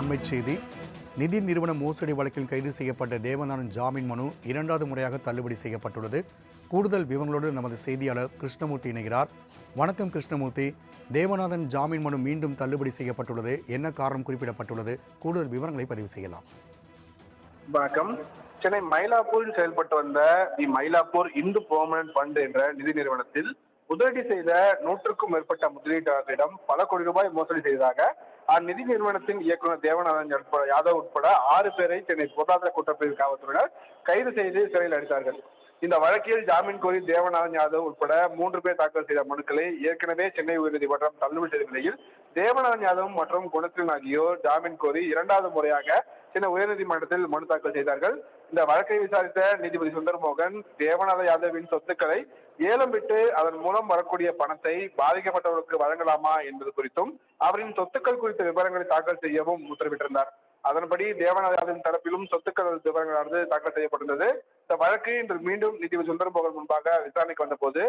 அண்மைச் செய்தி. நிதி நிறுவன மோசடி வழக்கில் கைது செய்யப்பட்ட தேவநாதன் ஜாமீன் மனு இரண்டாவது முறையாக தள்ளுபடி செய்யப்பட்டுள்ளது. கூடுதல் விவரங்களோடு நமது செய்தியாளர் கிருஷ்ணமூர்த்தி இணைகிறார். வணக்கம் கிருஷ்ணமூர்த்தி. தேவநாதன் ஜாமீன் மனு மீண்டும் தள்ளுபடி செய்யப்பட்டுள்ளது. என்ன காரணம் குறிப்பிடப்பட்டுள்ளது? கூடுதல் விவரங்களை பதிவு செய்யலாம். வணக்கம். சென்னை மயிலாப்பூரில் செயல்பட்டு வந்த the Mylapore Hindu permanent fund என்ற நிதி நிறுவனத்தில் முதலீடு செய்த நூற்றுக்கும் மேற்பட்ட முதலீட்டாளர்களிடம் பல கோடி ரூபாய் மோசடி செய்ததாக அந்நிதி நிறுவனத்தின் இயக்குநர் தேவநாதன் யாதவ் உட்பட ஆறு பேரை சென்னை பொருளாதார குற்றப்பிரிவு காவல்துறையினர் கைது செய்து சிறையில் அடைத்தார்கள். இந்த வழக்கில் ஜாமீன் கோரி தேவநாதன் யாதவ் உட்பட மூன்று பேர் தாக்கல் செய்த மனுக்களை ஏற்கனவே சென்னை உயர்நீதிமன்றம் தள்ளுபடி செய்த நிலையில் தேவநாதன் யாதவ் மற்றும் குணத்தின் ஆகியோர் ஜாமீன் கோரி இரண்டாவது முறையாக சென்னை உயர்நீதிமன்றத்தில் மனு தாக்கல் செய்தார்கள். இந்த வழக்கை விசாரித்த நீதிபதி சுந்தர்மோகன் தேவநாத யாதவின் சொத்துக்களை ஏலம் விட்டு அதன் மூலம் வரக்கூடிய பணத்தை பாதிக்கப்பட்டவர்களுக்கு வழங்கலாமா என்பது குறித்தும் அவரின் சொத்துக்கள் குறித்த விவரங்களை தாக்கல் செய்யவும் உத்தரவிட்டிருந்தார். அதன்படி தேவநாதன் தரப்பிலும் சொத்துக்கள் விவரங்களானது தாக்கல் செய்யப்பட்டுள்ளது. இந்த வழக்கு இன்று மீண்டும் நீதிபதி சுந்தரபோகன் முன்பாக விசாரணைக்கு வந்தபோது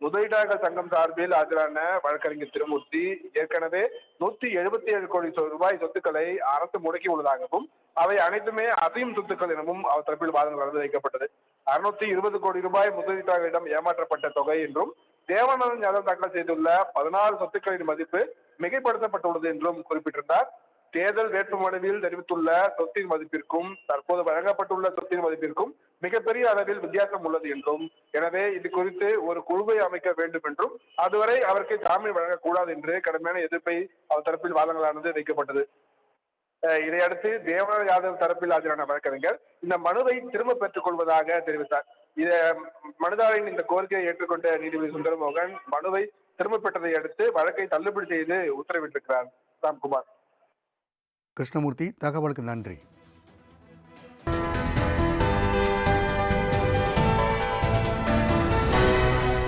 முதலீட்டாளர்கள் சங்கம் சார்பில் ஆஜரான வழக்கறிஞர் திருமூர்த்தி ஏற்கனவே நூத்தி எழுபத்தி ஏழு கோடி ரூபாய் சொத்துக்களை அரசு முடக்கி உள்ளதாகவும் அவை அனைத்துமே அசையும் சொத்துக்கள் எனவும் அவர் தரப்பில் வாதங்கள் நடந்து வைக்கப்பட்டது. அறுநூத்தி இருபது கோடி ரூபாய் முதலீட்டாளர்களிடம் ஏமாற்றப்பட்ட தொகை என்றும் தேவானந்தன் யாதவ் தாக்கல் செய்துள்ள பதினாறு சொத்துக்களின் மதிப்பு மிகைப்படுத்தப்பட்டுள்ளது என்றும் குறிப்பிட்டிருந்தார். தேர்தல் வேட்புமனுவில் தெரிவித்துள்ள சொத்தின் மதிப்பிற்கும் தற்போது வழங்கப்பட்டுள்ள சொத்தின் மதிப்பிற்கும் மிகப்பெரிய அளவில் வித்தியாசம் உள்ளது என்றும் எனவே இது குறித்து ஒரு குழுவை அமைக்க வேண்டும் என்றும் அதுவரை அவருக்கு ஜாமீன் வழங்கக்கூடாது என்று கடுமையான எதிர்ப்பை அவர் தரப்பில் வாதங்களானது வைக்கப்பட்டது. இதையடுத்து தேவநாத யாதவ் தரப்பில் ஆஜரான வழக்கறிஞர் இந்த மனுவை திரும்ப பெற்றுக் கொள்வதாக தெரிவித்தார். இத மனுதாரின் இந்த கோரிக்கையை ஏற்றுக்கொண்ட நீதிபதி சுந்தரமோகன் மனுவை திரும்ப பெற்றதை அடுத்து வழக்கை தள்ளுபடி செய்து உத்தரவிட்டிருக்கிறார். ராம்குமார். கிருஷ்ணமூர்த்தி தகவலுக்கு நன்றி.